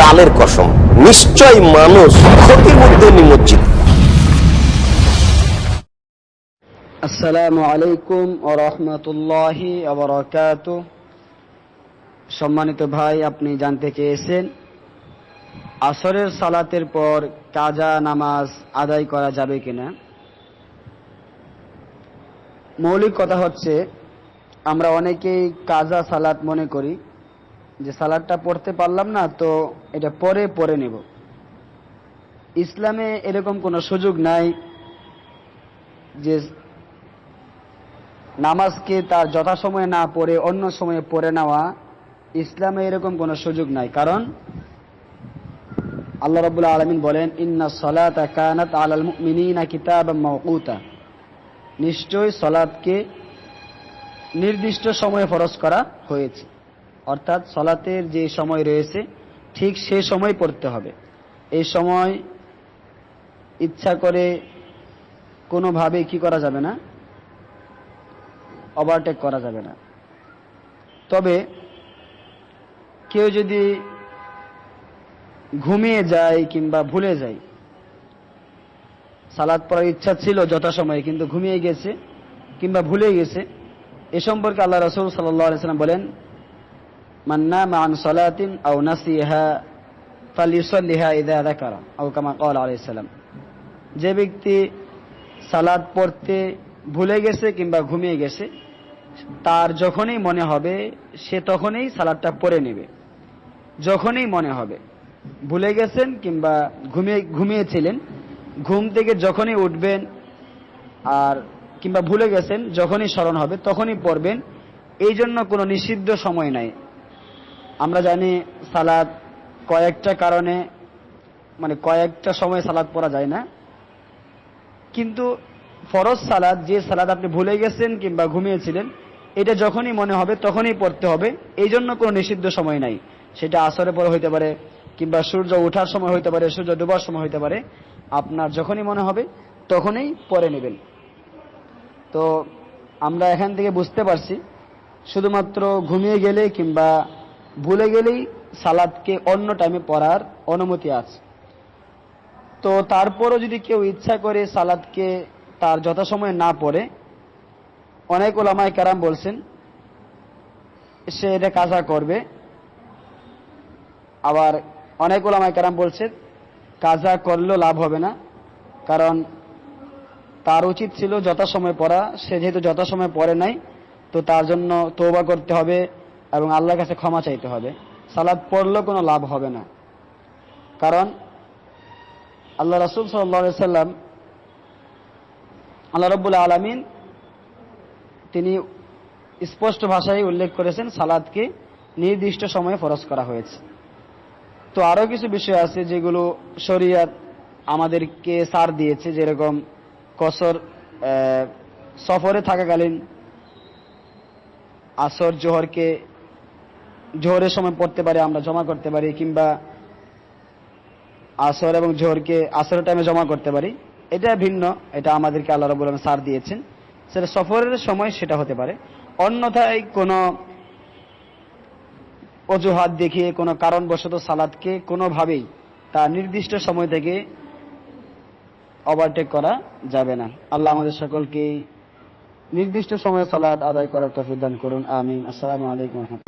কালের কসম, নিশ্চয় মানুষ ক্ষতির মধ্যে নিমজ্জিত। আসসালামু আলাইকুম ও রহমতুল্লাহি সম্মানিত ভাই, আপনি জানতে চেয়েছেন, আসরের সালাতের পর কাজা নামাজ আদায় করা যাবে কিনা? মৌলিক কথা হচ্ছে আমরা অনেকেই কাজা সালাত মনে করি, যে সালাদটা পড়তে পারলাম না, তো এটা পরে পরে নেব। ইসলামে এরকম কোনো সুযোগ নাই যে নামাজকে তার যথাসময়ে না পড়ে, অন্য সময়ে পড়ে নেওয়া, ইসলামে এরকম কোনো সুযোগ নাই। কারণ আল্লাহ রাব্বুল আলামিন বলেন, ইন্না সলাতা কানাত আলাল মুমিনিনা কিতাবাম মাওকুতা। নিশ্চয় সলাতকে নির্দিষ্ট সময়ে ফরজ করা হয়েছে। অর্থাৎ সলাতের যে সময় রয়েছে, ঠিক সে সময় পড়তে হবে। এই সময় ইচ্ছা করে কোনোভাবে কি করা যাবে না? ওভারটেক করা যাবে না। তবে কেউ যদি ঘুমিয়ে যায় কিংবা ভুলে যায় সালাদ পড়ার ইচ্ছা ছিল যথাসময়ে, কিন্তু ঘুমিয়ে গেছে কিংবা ভুলে গেছে এ সম্পর্কে আল্লাহ রসুল সাল্লাম বলেন মান্না মান সলাতিন ফালিসল্লিহা ইদা সালাম। যে ব্যক্তি সালাদ পড়তে ভুলে গেছে কিংবা ঘুমিয়ে গেছে, তার যখনই মনে হবে, সে তখনই সালাদটা পড়ে নেবে। যখনই মনে হবে, ভুলে গেছেন কিংবা ঘুমিয়ে, ঘুমিয়েছিলেন, ঘুম থেকে যখনই উঠবেন, আর কিংবা ভুলে গেছেন, যখনই স্মরণ হবে, তখনই পড়বেন। এই জন্য কোনো নিষিদ্ধ সময় নাই। আমরা জানি সালাদ কয়েকটা কারণে মানে কয়েকটা সময় সালাদ পড়া যায় না। কিন্তু ফরজ সালাদ, যে সালাদ আপনি ভুলে গেছেন কিংবা ঘুমিয়েছিলেন, এটা যখনই মনে হবে, তখনই পড়তে হবে। এই জন্য কোনো নিষিদ্ধ সময় নাই। সেটা আসরে পরে হইতে পারে, কিংবা সূর্য ওঠার সময় হইতে পারে, সূর্য ডুবার সময় হইতে পারে। আপনার যখনই মনে হবে, তখনই পরে নেবেন। তো আমরা এখান থেকে বুঝতে পারছি, শুধুমাত্র ঘুমিয়ে গেলে কিংবা ভুলে গেলেই সালাদকে অন্য টাইমে পড়ার অনুমতি আছে। তো তারপরও যদি কেউ ইচ্ছা করে সালাদকে তার যথাসময়ে না পড়ে, অনেক ওলামায় কারাম বলছেন, সে এটা কাজা করবে। আবার অনেক ওলামায় কারাম বলছে কাজা করলেও লাভ হবে না, কারণ তার উচিত ছিল যথাসময় পড়া। সে যেহেতু যথাসময় পড়ে নাই, তো তার জন্য তৌবা করতে হবে এবং আল্লাহর কাছে ক্ষমা চাইতে হবে। সালাদ পড়লেও কোনো লাভ হবে না। কারণ আল্লাহ রাসুল সাল্লাম, আল্লাহ রব্বুল আলমিন তিনি স্পষ্ট ভাষায় উল্লেখ করেছেন সালাদকে নির্দিষ্ট সময়ে ফরজ করা হয়েছে। তো আরও কিছু বিষয় আছে যেগুলো শরিয়াত আমাদেরকে সার দিয়েছে, যেরকম কসর সফরে থাকাকালীন আসর, জোহরকে, জোহরের সময় পড়তে পারি, আমরা জমা করতে পারি, কিংবা আসর এবং জোহরকে আসরের টাইমে জমা করতে পারি। এটা ভিন্ন, এটা আমাদেরকে আল্লাহ রবুল সার দিয়েছেন। সেটা সফরের সময় সেটা হতে পারে। অন্যথায় কোনো অজুহাত দেখিয়ে কোনো কারণবশত সালাদকে কোনোভাবেই তা নির্দিষ্ট সময় থেকে ওভারটেক করা যাবে না। আল্লাহ আমাদের সকলকে নির্দিষ্ট সময়ে সালাদ আদায় করার তফিদান করুন। আমিন। আসসালামু আলাইকুম